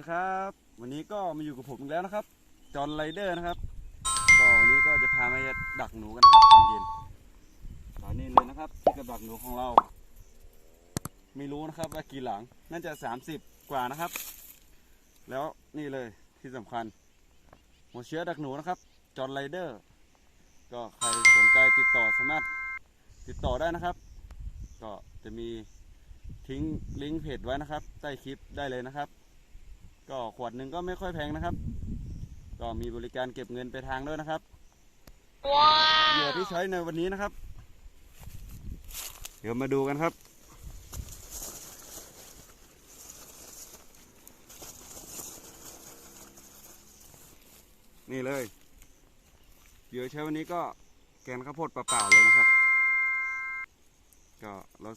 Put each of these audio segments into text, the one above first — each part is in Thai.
ดีครับ วันนี้ก็มาอยู่กับผมอีกแล้วนะครับ จอห์นไรเดอร์นะครับ ก็วันนี้ก็จะพามาดักหนูกันนะครับตอนเย็นตอนนี้เลยนะครับที่กับดักหนูของเรา ไม่รู้นะครับว่ากี่หลัง น่าจะ 30 กว่านะครับ แล้วนี่เลยที่สำคัญ หัวเชื้อดักหนูนะครับ จอห์นไรเดอร์ ก็ใครสนใจติดต่อสามารถติดต่อได้นะครับ ก็จะมีทิ้งลิงก์เพจไว้นะครับ ใต้คลิปได้เลยนะครับ ก็ขวดหนึ่งก็ไม่ค่อยแพงนะครับ ก็มีบริการเก็บเงินไปทางด้วยนะครับเหยื่อที่ใช้ในวันนี้นะครับ เดี๋ยวมาดูกันครับ นี่เลยเหยื่อใช้วันนี้ก็แกนข้าวโพดเปล่าๆเลยนะครับ ก็เรา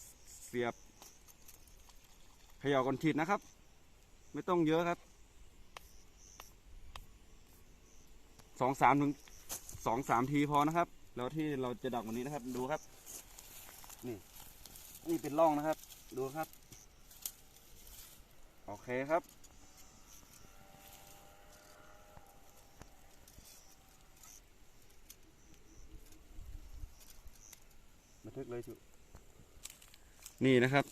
เสียบเขย่าก่อนฉีดนะครับ ไม่ต้องเยอะครับสองสามถึงสองสามทีพอนะครับ แล้วที่เราจะดักวันนี้นะครับ ดูครับ นี่ นี่เป็นร่องนะครับ ดูครับ โอเคครับ บันทึกเลยชุนี่นะครับ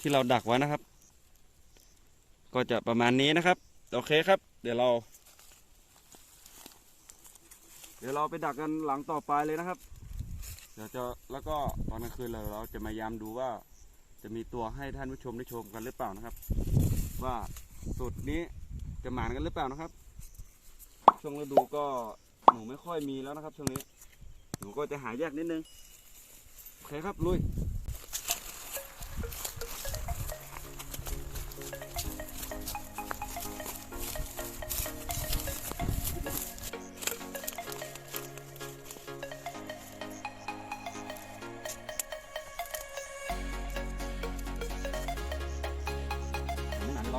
ที่เราดักไว้นะครับ ก็จะประมาณนี้นะครับ โอเคครับ เดี๋ยวเรา เดี๋ยวเราไปดักกันหลังต่อไปเลยนะครับ เดี๋ยวจะแล้วก็ตอนกลางคืนเราเราจะมายามดูว่า จะมีตัวให้ท่านผู้ชมได้ชมกันหรือเปล่านะครับ ว่าสุดนี้จะหมานกันหรือเปล่านะครับ ช่วงฤดูก็หนูไม่ค่อยมีแล้วนะครับ ช่วงนี้ หนูก็จะหายากนิดนึงโอเคครับลุย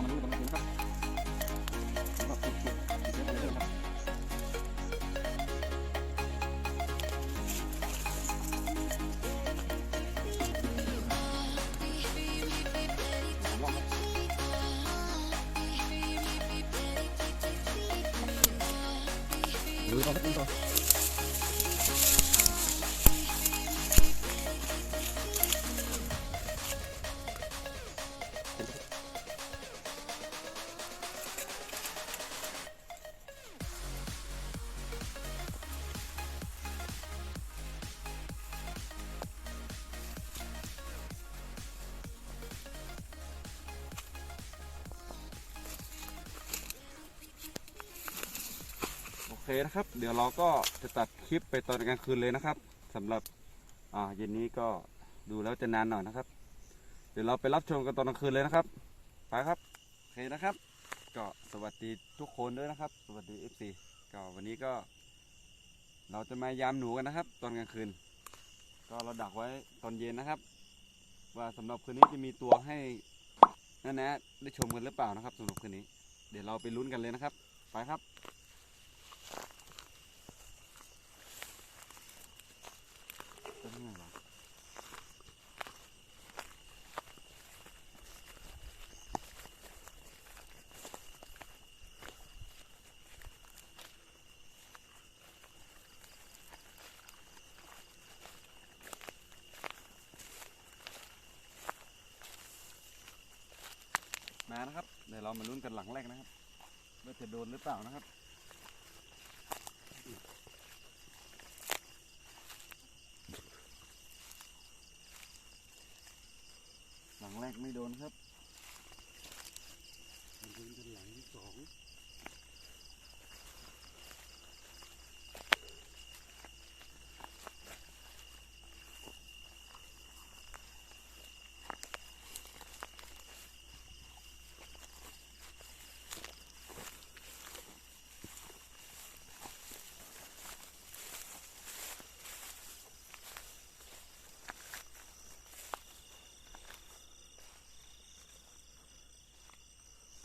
นี่หนาเดี๋ยวเรามาดูกันนะครับสำหรับจุดจุดจุดเยอะเลยครับสามรอบครับดูต่อครับดูต่อ เคนะครับ เดี๋ยวเราก็จะตัดคลิปไปตอนกลางคืนเลยนะครับสำหรับอ่าเย็นนี้ก็ดูแล้วจะนานหน่อยนะครับ เดี๋ยวเราไปรับชมกันตอนกลางคืนเลยนะครับไปครับโอเคนะครับ ก็สวัสดีทุกคนด้วยนะครับ สวัสดี FC ก็วันนี้ก็ เราจะมายามหนูกันนะครับ ตอนกลางคืน ก็เราดักไว้ตอนเย็นนะครับ ว่าสำหรับคืนนี้จะมีตัวให้นั่นนะได้ชมกันหรือเปล่านะครับสำหรับคืนนี้ เดี๋ยวเราไปลุ้นกันเลยนะครับ ไปครับ เป็นไงวะมานะครับ เดี๋ยวเรามาลุ้นกันหลังแรกนะครับ ว่าจะโดนหรือเปล่านะครับ งแรกไม่โดนครับโดนเป็นหลังที่สอง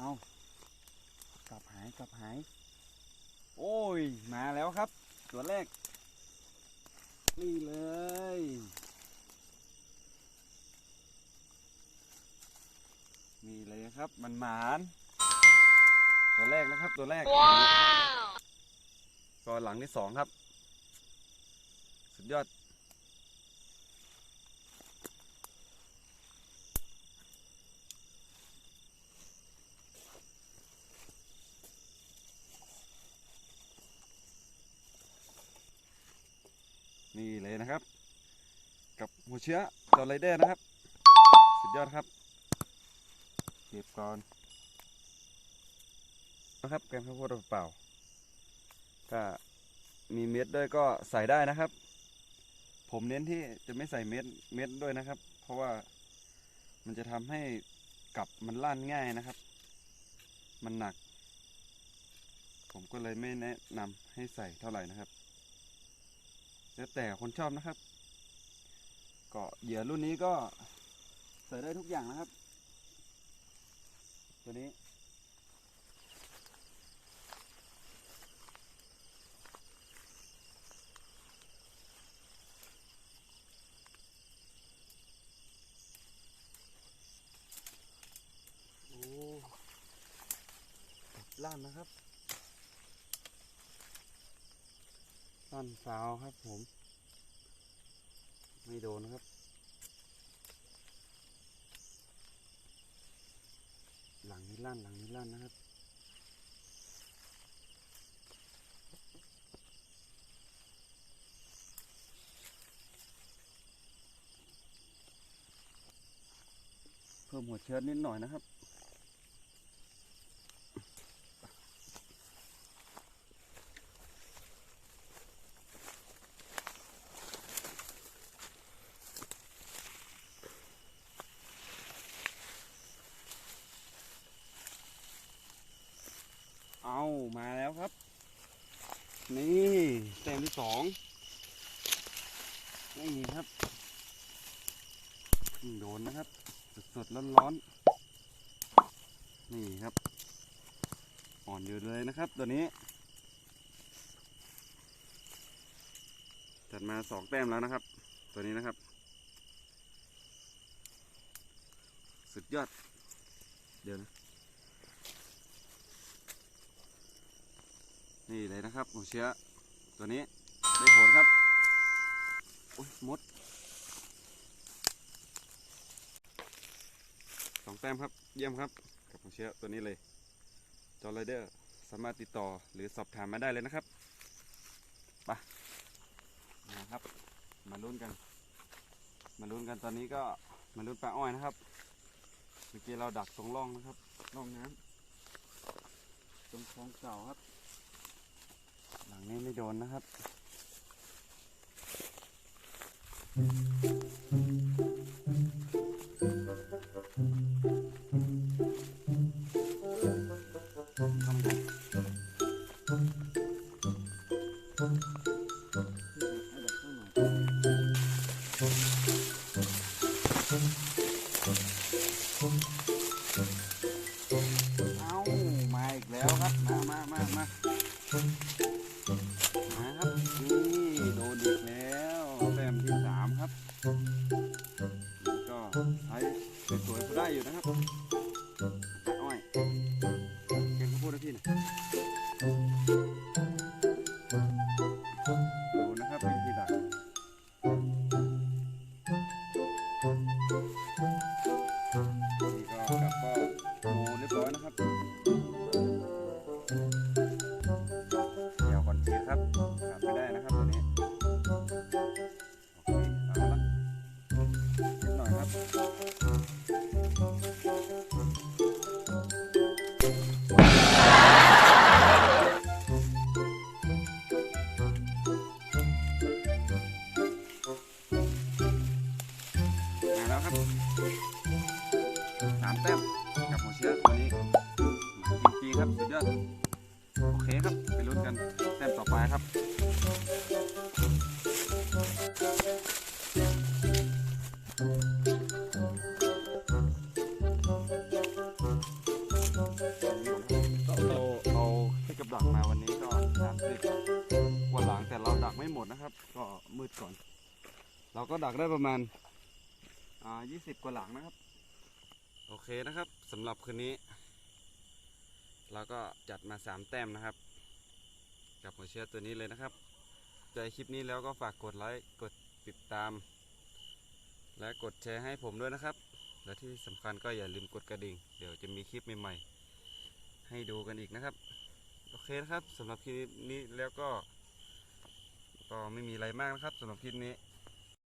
เอากลับหายกลับหาย โอ้ย มาแล้ วครับ ตัวแรก นี่เลย นี่เลยครับ มันหมาน ตัวแรกนะครับ ตัวแรกก็หลังที่สองครับ สุดยอด นี่เลยนะครับ กับหัว เชื้อจอไรเดอร์นะครับ สุดยอดครับ เก็บก่อนนะครับแกงข้าวโพดเปล่าถ้ามีเม็ดด้วยก็ใส่ได้นะครับ ผมเน้นที่จะไม่ใส่เม็ดเม็ดด้วยนะครับ เพราะว่ามันจะทำให้กับมันลั่นง่ายนะครับ มันหนัก ผมก็เลยไม่แนะนำให้ใส่เท่าไหร่นะครับ แล้วแต่คนชอบนะครับ ก็เหยื่อรุ่นนี้ก็ใส่ได้ทุกอย่างนะครับ ตัวนี้ โอ้ล่านนะครับล่านสาวครับผม ไม่โดนนะครับหลังนี้ลั่นหลังนี้ลั่นนะครับ เพิ่มหัวเชื้อนิดหน่อยนะครับ มาแล้วครับ นี่แต้มที่สองนี่ครับโดนนะครับ สดๆร้อนๆนี่ครับ อ่อนอยู่เลยนะครับ ตัวนี้จัดมาสองแต้มแล้วนะครับ ตัวนี้นะครับ สุดยอด เดี๋ยวนะ นี่เลยนะครับหัวเชื้อตัวนี้ได้ผลครับโอ้ยมดสองแต้มครับเยี่ยมครับกับหัวเชื้อตัวนี้เลยจอร์ไรเดอร์สามารถติดต่อหรือสอบถามมาได้เลยนะครับไปนะครับ มาลุ้นกัน มาลุ้นกันตอนนี้ก็มาลุ้นปลาอ้อยนะครับเมื่อกี้เราดักตรงร่องนะครับร่องน้ำตรงคลองเก่าครับ หลังนี้ไม่โดนนะครับ ครับสามแต้มกับหัวเชื้อตัวนี้มาจริงครับสุดยอดโอเคครับไปลุ้นกันแต้มต่อไปครับเราเอาให้กับดักมาวันนี้ก็สามสิบกว่าหลังแต่เราดักไม่หมดนะครับ ก็มืดก่อน เราก็ดักได้ประมาณ อ่ายี่สิบกว่าหลังนะครับ โอเคนะครับสำหรับคืนนี้ เราก็จัดมาสามแต้มนะครับ กับหัวเชื้อตัวนี้เลยนะครับ ใจคลิปนี้แล้วก็ฝากกดไลค์กดติดตาม และกดแชร์ให้ผมด้วยนะครับ และที่สำคัญก็อย่าลืมกดกระดิ่ง เดี๋ยวจะมีคลิปใหม่ๆ ให้ดูกันอีกนะครับ โอเคนะครับสำหรับคลิปนี้แล้วก็ ก็ไม่มีอะไรมากนะครับสำหรับคลิปนี้